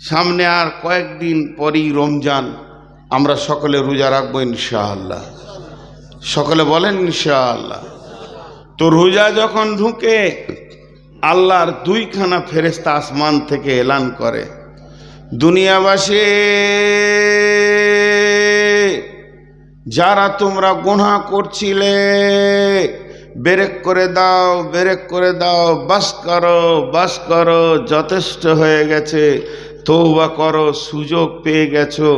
সামনে আর কয়েকদিন পরই রমজান, আমরা সকলে রোজা রাখব ইনশাআল্লাহ। সকলে বলেন ইনশাআল্লাহ। তো রোজা যখন ঢুকে, আল্লাহর দুইখানা ফেরেস্তা আসমান থেকে এলান করে, দুনিয়াবাসী, যারা তোমরা গুনাহ করছিলে, বেরেক করে দাও, বেরেক করে দাও, বাস করো বাস করো, যথেষ্ট হয়ে গেছে। তৌবা করো, সুযোগ পেয়ে গেছো,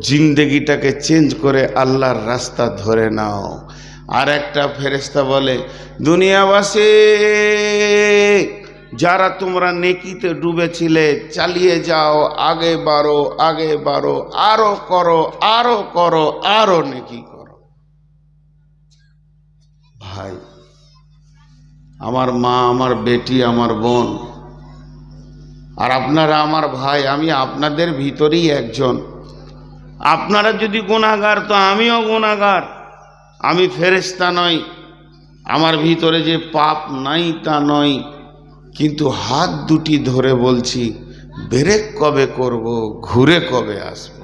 জিন্দেগিটাকে চেঞ্জ করে আল্লাহর রাস্তা ধরে নাও। আর একটা ফেরেস্তা বলে, দুনিয়াবাসী, যারা তোমরা নেকিতে ডুবেছিলে, চালিয়ে যাও, আগে বাড়ো আগে বাড়ো, আরও করো আরও করো, আরও নেকি করো। ভাই, আমার মা, আমার বেটি, আমার বোন আর আপনারা আমার ভাই, আমি আপনাদের ভিতরেই একজন। আপনারা যদি গুণাগার, তো আমিও গুণাগার। আমি ফেরেস্তা নই, আমার ভিতরে যে পাপ নাই তা নয় কিন্তু হাত দুটি ধরে বলছি, ব্রেক কবে করব, ঘুরে কবে আসব?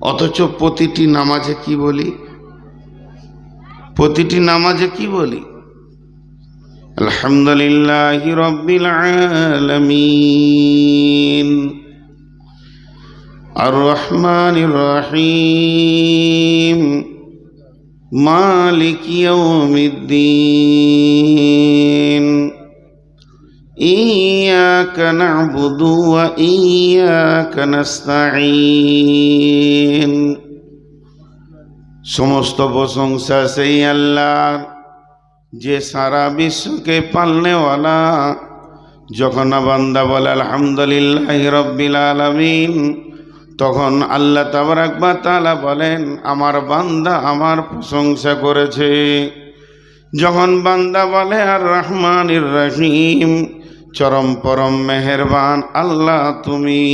অথচ প্রতিটি নামাজে কি বলি? প্রতিটি নামাজে কি বলি? আলহামদুলিল্লাহ রব্বিল আলামিন আর রহমানির রহিম مالك يوم الدين إياك نعبد وإياك نستعين সমস্ত প্রশংসা সেই আল্লাহর যে সারা বিশ্বকে পালনেওয়ালা যখন বান্দা বলে, আলহামদুলিল্লাহ রব্বিল আলামিন তখন আল্লাহ তাবরাকবা তালা বলেন, আমার বান্দা আমার প্রশংসা করেছে। যখন বান্দা বলে আর রহমান রহিম চরম পরম মেহেরবান আল্লাহ তুমি,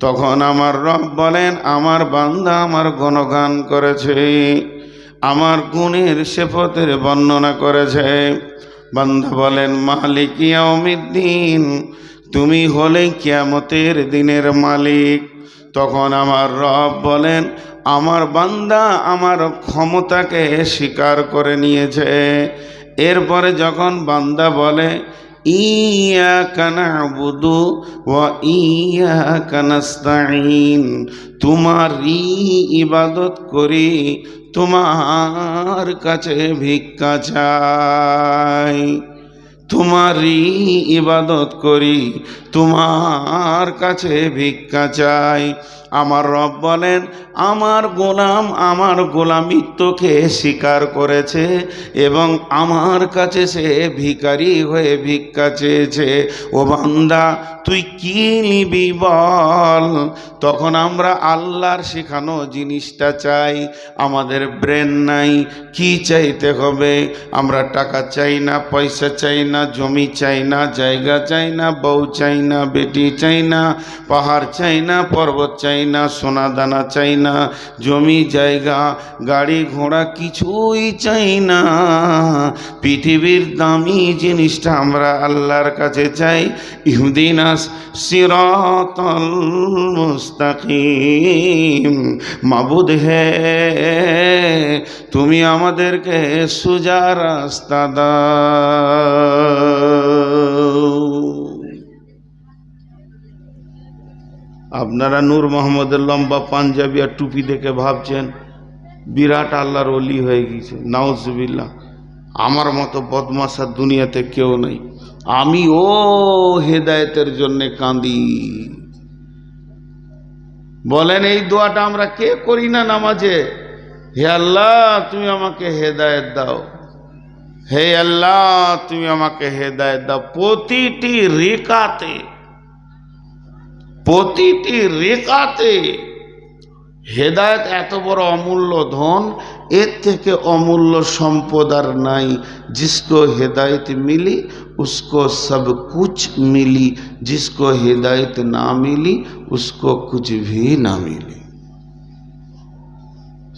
তখন আমার রব বলেন, আমার বান্দা আমার গণগান করেছে। আমার গুণের সেফতের বর্ণনা করেছে। বান্দা বলেন, মালিক ইয়াউমিদ্দিন, তুমি হলে কিয়ামতের দিনের মালিক। তখন আমার রব বলেন, আমার বান্দা আমার ক্ষমতাকে স্বীকার করে নিয়েছে। এরপরে যখন বান্দা বলে ইয়া কানা বুধু ও ইয়া কানাস্তাইন তোমারই ইবাদত করি তোমার কাছে ভিক্ষা চাই তোমারই ইবাদত করি তোমার কাছে ভিক্ষা চাই। আমার রব বলেন, আমার গোলাম আমার গোলামিত্বকে স্বীকার করেছে এবং আমার কাছে সে ভিখারি হয়ে ভিক্ষা চেয়েছে। ও বান্দা, তুই কি নিবি বল? তখন আমরা আল্লাহর শেখানো জিনিসটা চাই। আমাদের ব্রেন নাই, কি চাইতে হবে? আমরা টাকা চাই না, পয়সা চাই না, জমি চাই না, জায়গা চাই না, বউ চাই না বেটি চাই না পাহাড় চাই না পর্বত চাই না সোনা দানা চাই না জমি জায়গা, গাড়ি ঘোড়া কিছুই চাই না পৃথিবীর দামি জিনিসটা আমরা আল্লাহর কাছে চাই। ইহুদিনাস সিরাতাল মুস্তাকিম। মাবুদ হে, তুমি আমাদেরকে সুজা রাস্তা দাও। আপনারা নূর মোহাম্মদের লম্বা পাঞ্জাবি আর টুপি দেখে ভাবছেন, বিরাট আল্লাহর অলি হয়ে গেছে নাউজবিল্লা আমার মতো বদমাসার দুনিয়াতে কেউ নেই। আমি ও হেদায়েতের জন্যে কাঁদি। বলেন, এই দোয়াটা আমরা কে করি না নামাজে? হে আল্লাহ, তুমি আমাকে হেদায়েত দাও। হে আল্লাহ, তুমি আমাকে হেদায়েত দাও। প্রতিটি রেখাতে প্রতিটি রেখাতে হেদায়ত এত বড় অমূল্য ধন, এর থেকে অমূল্য সম্পদ আর নাই। জিসকো হেদায়ত মিলি, উসকো সব কুচ মিলি। জিসকো হেদায়ত না মিলি, উসকো কুচ ভি না মিলি।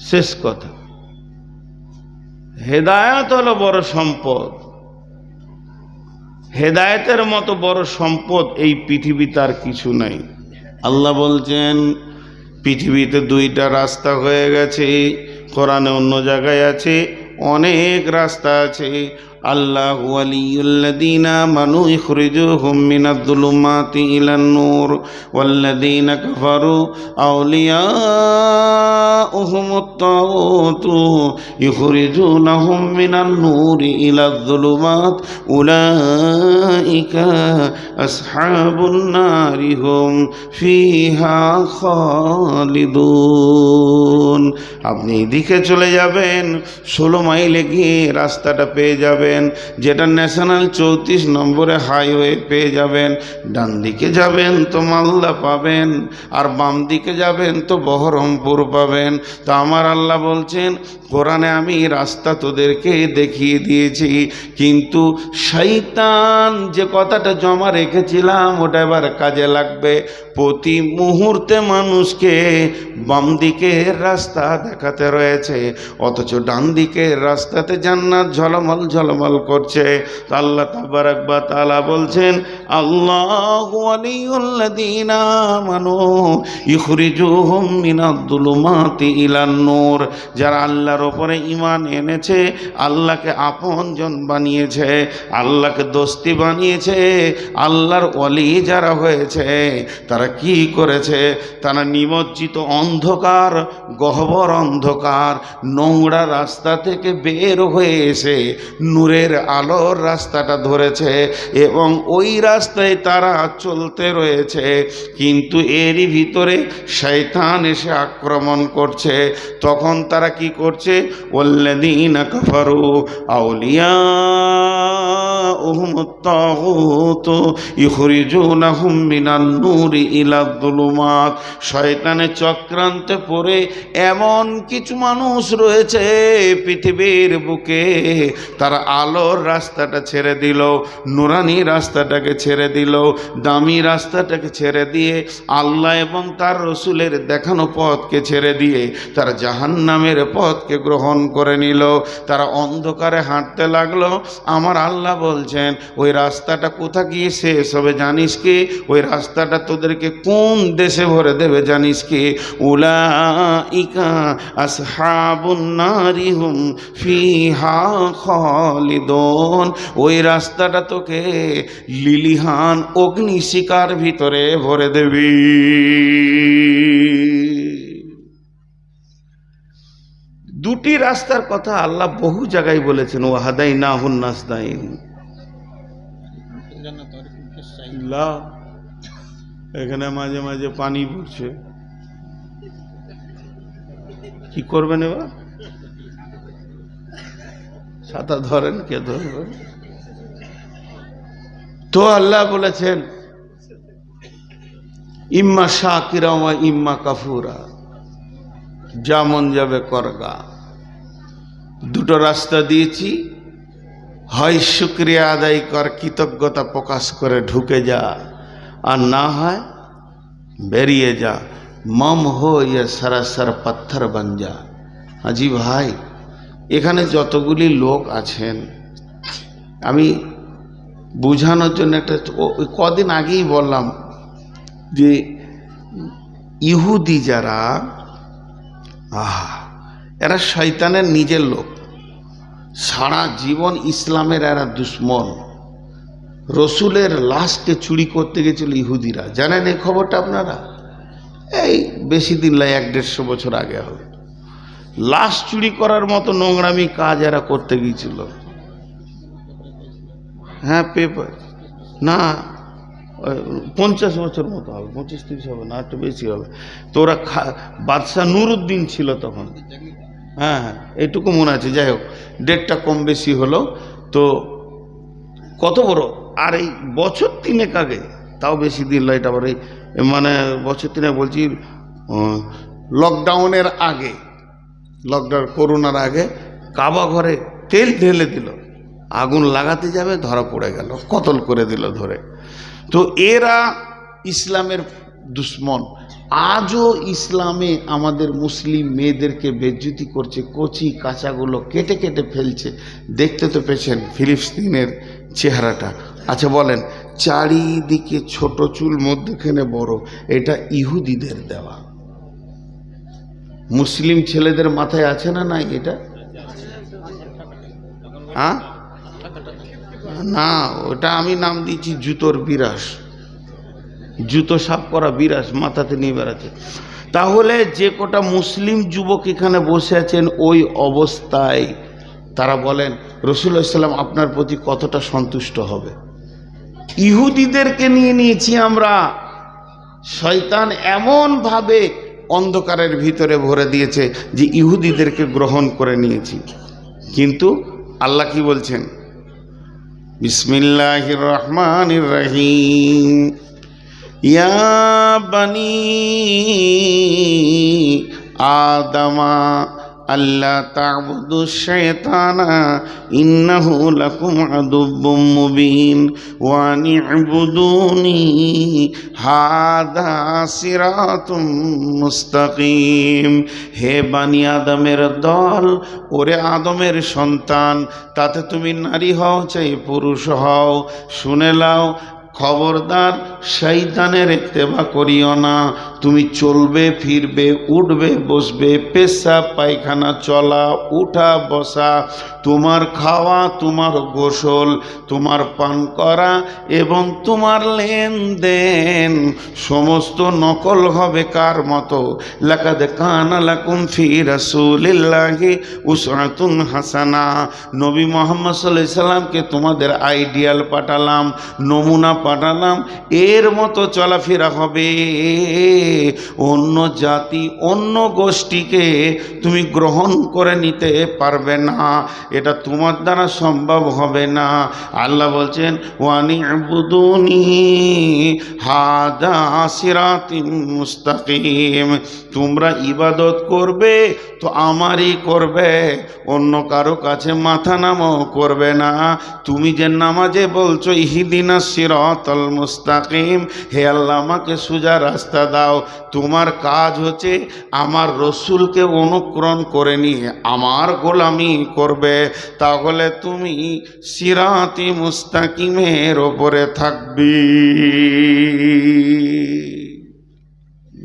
শেষ কথা। হেদায়ত হলো বড় সম্পদ। হেদায়তের মতো বড় সম্পদ এই পৃথিবীতে আর কিছু নাই। আল্লাহ বলছেন পৃথিবীতে দুইটা রাস্তা হয়ে গেছে কোরআনে অন্য জায়গায় আছে অনেক রাস্তা আছে আল্লাহ ওয়ালিউল্লাযীনা মানু ইখরিজুহুম মিনাদ-দুলুমাতি ইলান-নূর ওয়াল্লাযীনা কাফারু আউলিয়াউহুমুত তাগুতু ইখরিজুনাহুম মিনান-নূরি ইলাদ-দুলুমাত উলাইকা আসহাবুন নারি হুম ফিহা খালিদুন। আপনি এদিকে চলে যাবেন, ষোলো মাইলে গিয়ে রাস্তাটা পেয়ে যাবেন যেটা ন্যাশনাল চৌত্রিশ নম্বরে হাইওয়ে পেয়ে যাবেন, ডান দিকে যাবেন তো মালদা পাবেন, আর বাম দিকে যাবেন তো বহরমপুর পাবেন। তো আমার আল্লাহ বলছেন, কোরআনে আমি রাস্তা তোদেরকে দেখিয়ে দিয়েছি, কিন্তু শৈতান যে কথাটা জমা রেখেছিলাম, ওটা এবার কাজে লাগবে। প্রতি মুহূর্তে মানুষকে বাম দিকের রাস্তা দেখাতে রয়েছে, অথচ ডান দিকের রাস্তাতে জান্নাত ঝলমল ঝলমল করছে। আল্লাহ তাবারাক বা তাআলা বলছেন, আল্লাহু আমানু ইখরিজুহুম মিনাদ-দুলুমাতি ইলান নূর। যারা আল্লাহর ওপরে ইমান এনেছে, আল্লাহকে আপনজন বানিয়েছে, আল্লাহকে দোস্তি বানিয়েছে, আল্লাহর ওয়ালি যারা হয়েছে, তারা কি করেছে? তারা নিমজ্জিত অন্ধকার, গহ্বর অন্ধকার, নোংরা রাস্তা থেকে বের হয়ে এসে নূরের আলোর রাস্তাটা ধরেছে এবং ওই রাস্তায় তারা চলতে রয়েছে। কিন্তু এরই ভিতরে শয়তান এসে আক্রমণ করছে। তখন তারা কি করছে? ওল্লাদিন কাফারু আউলিয়া মিনান নূরি ইলা যুলুমাত শয়তানের চক্রান্তে পড়ে এমন কিছু মানুষ রয়েছে পৃথিবীর বুকে। তারা আলোর রাস্তাটা ছেড়ে দিল, নুরানি রাস্তাটাকে ছেড়ে দিল, দামি রাস্তাটাকে ছেড়ে দিয়ে আল্লাহ এবং তার রসুলের দেখানো পথকে ছেড়ে দিয়ে তারা জাহান্নামের পথকে গ্রহণ করে নিল। তারা অন্ধকারে হাঁটতে লাগল। আমার আল্লাহ বলছেন, ওই রাস্তাটা কোথা গিয়ে শেষ হবে জানিস কি? ওই রাস্তাটা তোদেরকে কোন দেশে ভরে দেবে জানিস কি? উলা ইকা ফিহা খালিদুন। ওই রাস্তাটা তোকে লিলিহান অগ্নিশিকার ভিতরে ভরে দেবি। দুটি রাস্তার কথা আল্লাহ বহু জায়গায় বলেছেন ওয়াহাদাই না হুন নাসদাইন লা এখানে মাঝে মাঝে পানি পড়ছে। কি করবেন এবার? ছাতা ধরেন, কে ধরবেন তো আল্লাহ বলেছেন, ইম্মা শাকিরা ইম্মা কাফুরা। যেমন যাবে করগা। দুটো রাস্তা দিয়েছি। হয় শুক্রিয়া আদায় কর, কৃতজ্ঞতা প্রকাশ করে ঢুকে যা। আর না হয় বেরিয়ে যা। মম হো ইয়ে সরাসর পাথর বন যা। হাজি ভাই, এখানে যতগুলি লোক আছেন, আমি বোঝানোর জন্য একটা কদিন আগেই বললাম যে ইহুদি যারা, আহা, এরা শয়তানের নিজের লোক। সারা জীবন ইসলামের এরা দুশ্মন। রসুলের লাশকে চুরি করতে গেছিল ইহুদিরা। জানেন এই খবরটা আপনারা? এই বেশি দিন লাই এক দেড়শো বছর আগে হবে। লাশ চুরি করার মতো নোংরামি কাজ এরা করতে গিয়েছিল। হ্যাঁ পেপার। না পঞ্চাশ বছর মতো হবে, পঁচিশ তিরিশ হবে না, একটু বেশি হবে। তো ওরা বাদশাহ নুরুদ্দিন ছিল তখন। হ্যাঁ হ্যাঁ এইটুকু মনে আছে। যাই হোক, ডেটটা কম বেশি হলো। তো কত বড়? আর এই বছর তিনেক আগে, তাও বেশি দিন নয়, এটা আবার এই মানে বছর তিনেক বলছি লকডাউনের আগে লকডাউন করোনার আগে কাবা ঘরে তেল ঢেলে দিল। আগুন লাগাতে যাবে, ধরা পড়ে গেল, কতল করে দিল ধরে। তো এরা ইসলামের দুশ্মন। আজও ইসলামে আমাদের মুসলিম মেয়েদেরকে বেজ্জুতি করছে, কচি কাঁচাগুলো কেটে কেটে ফেলছে। দেখতে তো পেয়েছেন ফিলিস্তিনের চেহারাটা। আচ্ছা বলেন, চারিদিকে ছোট চুল, মধ্যখানে বড়, এটা ইহুদিদের দেওয়া? মুসলিম ছেলেদের মাথায় আছে না নাই এটা? হ্যাঁ? না, ওটা আমি নাম দিয়েছি জুতোর বিরাস। জুতো সাফ করা বিরাস, মাথাতে নিয়ে বেড়াচ্ছে। তাহলে যে কটা মুসলিম যুবক এখানে বসে আছেন, ওই অবস্থায় তারা বলেন রসুল্লাহ ইসলাম আপনার প্রতি কতটা সন্তুষ্ট হবে? ইহুদিদেরকে নিয়ে নিয়েছি আমরা। শয়তান এমনভাবে অন্ধকারের ভিতরে ভরে দিয়েছে যে ইহুদিদেরকে গ্রহণ করে নিয়েছি। কিন্তু আল্লাহ কি বলছেন? বিসমিল্লাহ রহমান রহিম। ইয়া আদমা আল্লাহ তাবুদু শয়তানা ইন্নাহু লাকুম আদুব্বুম মুবিন, ওয়া নি'বুদুনি, হাদা সিরাতুম মুস্তাকিম। হে বানি আদমের দল, ওরে আদমের সন্তান, তাতে তুমি নারী হও চাই পুরুষ হও। শুনে লাও খবরদার শৈতানের ইত্তেবা করিও না। তুমি চলবে, ফিরবে, উঠবে, বসবে পেশাব পায়খানা, চলা, উঠা, বসা, তোমার খাওয়া, তোমার গোসল, তোমার পান করা এবং তোমার লেনদেন। সমস্ত নকল হবে কার মতো? লাকাদ কানা লাকুম ফি রাসূলিল্লাহি উসরাতুন হাসানা। নবী মোহাম্মদ আলাইহি সাল্লামকে তোমাদের আইডিয়াল পাঠালাম, নমুনা পাঠালাম, এর মতো চলাফেরা হবে। অন্য জাতি, অন্য গোষ্ঠীকে তুমি গ্রহণ করে নিতে পারবে না। এটা তোমার দ্বারা সম্ভব হবে না। আল্লাহ বলছেন, ওয়ানি আবুদুনি হাদা সিরাতিম মুস্তাকিম। তোমরা ইবাদত করবে তো আমারই করবে, অন্য কারও কাছে মাথা নামও করবে না। তুমি যে নামাজে বলছো, ইহিদিনা সিরাতাল মুস্তাকিম, হে আল্লাহ আমাকে সোজা রাস্তা দাও। তোমার কাজ হচ্ছে আমার রসুলকে অনুকরণ করে নিয়ে আমার গোলামি করবে। তাহলে তুমি সিরাতি মুস্তাকিমের ওপরে থাকবি।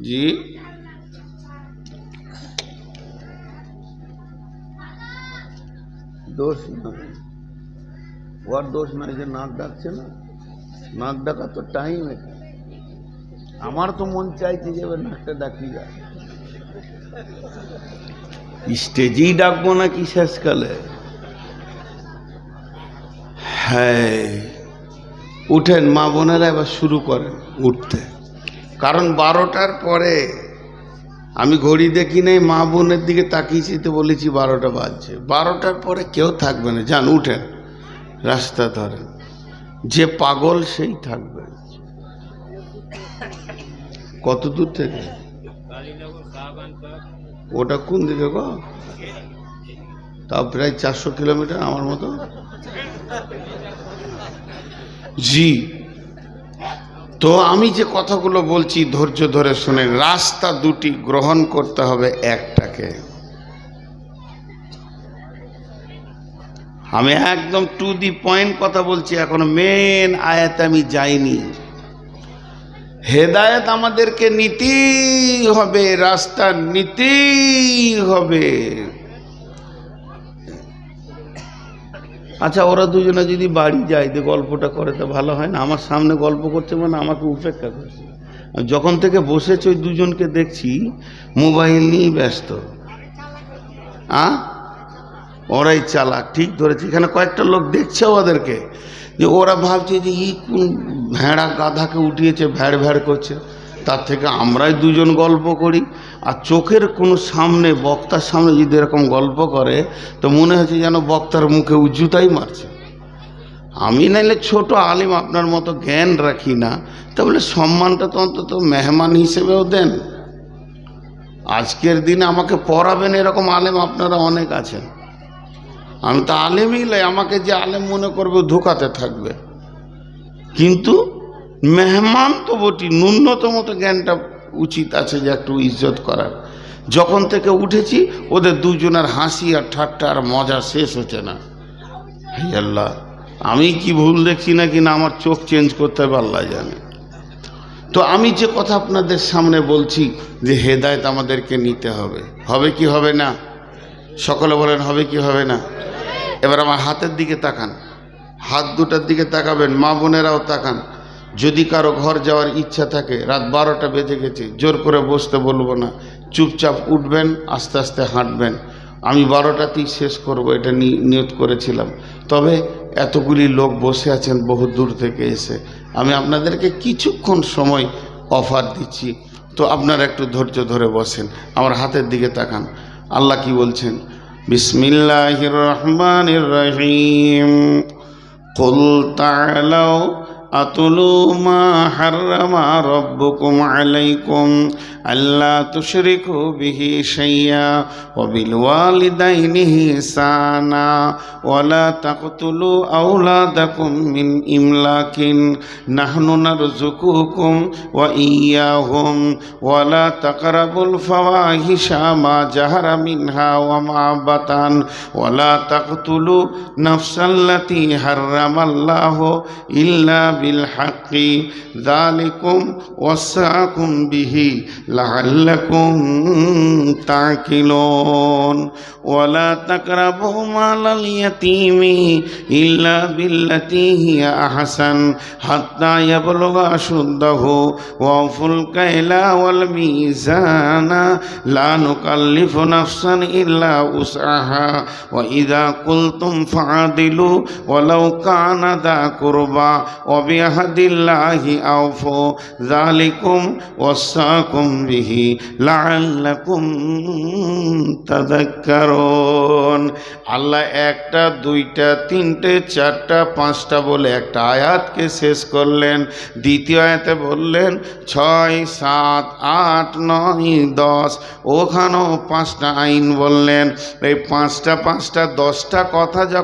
জি। দোষ নয় ওর দোষ নয় যে নাক ডাকছে না, নাক ডাকার তো টাইম এটা আমার তো মন চাইছে যে নাকটা ডাকি যায় স্টেজেই ডাকবো নাকি শেষকালে? হ্যাঁ উঠেন, মা বোনেরা এবার শুরু করেন উঠতে। কারণ বারোটার পরে আমি ঘড়ি দেখি নাই, মা বোনের দিকে তাকিয়েছি তো বলেছি বারোটা বাজছে। বারোটার পরে কেউ থাকবে না। যান, উঠেন, রাস্তা ধরেন। যে পাগল সেই থাকবে। কত দূর থেকে? ওটা কোন দিকে গো? তা প্রায় চারশো কিলোমিটার আমার মতো? জি। তো আমি যে কথাগুলো বলছি, ধৈর্য ধরে শুনে রাস্তা দুটি গ্রহণ করতে হবে একটাকে। আমি একদম টু দি পয়েন্ট কথা বলছি, এখন মেন আয়াতে আমি যাইনি। হেদায়ত আমাদেরকে নিতেই হবে রাস্তা নিতেই হবে। আচ্ছা ওরা দুজনে যদি বাড়ি যায়, যে গল্পটা করে, তো ভালো হয় না? আমার সামনে গল্প করছে মানে আমাকে উপেক্ষা করছে। যখন থেকে বসেছে, ওই দুজনকে দেখছি, মোবাইল নিয়েই ব্যস্ত। আ? ওরাই চালাক, ঠিক ধরেছে। এখানে কয়েকটা লোক দেখছে ওদেরকে। যে ওরা ভাবছে যে ই কোন ভেড়া গাধাকে উঠিয়েছে, ভ্যাড় ভ্যাড় করছে। তার থেকে আমরাই দুজন গল্প করি। আর চোখের কোনো সামনে, বক্তার সামনে যদি এরকম গল্প করে, তো মনে হচ্ছে যেন বক্তার মুখে উজ্জুতাই মারছে। আমি নাইলে ছোট আলিম আপনার মতো জ্ঞান রাখি না তা বলে সম্মানটা তো অন্তত মেহমান হিসেবেও দেন। আজকের দিনে আমাকে পড়াবেন এরকম আলেম আপনারা অনেক আছেন। আমি তো আলেমই লাই আমাকে যে আলেম মনে করবে ধোকাতে থাকবে। কিন্তু মেহমান তো বটি ন্যূনতম তো জ্ঞানটা উচিত আছে যে একটু ইজ্জত করার। যখন থেকে উঠেছি, ওদের দুজনের হাসি আর ঠাট্টা আর মজা শেষ হচ্ছে না। হাই আল্লাহ, আমি কি ভুল দেখছি না কিনা আমার চোখ চেঞ্জ করতে হবে, আল্লাহ জানে। তো আমি যে কথা আপনাদের সামনে বলছি যে হেদায়ত আমাদেরকে নিতে হবে হবে কি হবে না? সকলে বলেন, হবে কি হবে না? এবার আমার হাতের দিকে তাকান। হাত দুটার দিকে তাকাবেন, মা বোনেরাও তাকান। যদি কারও ঘর যাওয়ার ইচ্ছা থাকে, রাত বারোটা বেজে গেছে, জোর করে বসতে বলব না। চুপচাপ উঠবেন, আস্তে আস্তে হাঁটবেন। আমি বারোটাতেই শেষ করব, এটা নিয়ত করেছিলাম। তবে এতগুলি লোক বসে আছেন বহু দূর থেকে এসে। আমি আপনাদেরকে কিছুক্ষণ সময় অফার দিচ্ছি। তো আপনারা একটু ধৈর্য ধরে বসেন, আমার হাতের দিকে তাকান। আল্লাহ কি বলছেন? بسم الله الرحمن الرحيم قل تعالوا أتلوا ما حرم ربكم عليكم ألا تشركوا به شيئا وبالوالدين إحسانا ولا تقتلوا أولادكم من إملاق نحن نرزقكم وإياهم ولا تقربوا الفواحش ما جهر منها وما بطن ولا تقتلوا نفس التي حرم الله إلا بالحق ذلكم وصاكم به لعلكم تعقلون ولا تقربوا مال اليتيم إلا بالتي هي أحسن حتى يبلغ أشده وأوفوا الكيل والميزان لا نكلف نفسا إلا وسعها وإذا قلتم فعدلوا ولو كان ذا قربى وبعهد বিআহদিল্লাহি আউফু যালিকুম ওয়াসাকুম বিহি লাআল্লাকুম তাযাক্কারুন। আল্লাহ একটা, দুইটা, তিনটে, চারটা, পাঁচটা বলে একটা আয়াতকে শেষ করলেন। দ্বিতীয় আয়াতে বললেন, ছয়, সাত, আট, নয়, দশ, ওখানেও পাঁচটা আইন বললেন। এই পাঁচটা পাঁচটা, দশটা কথা যখন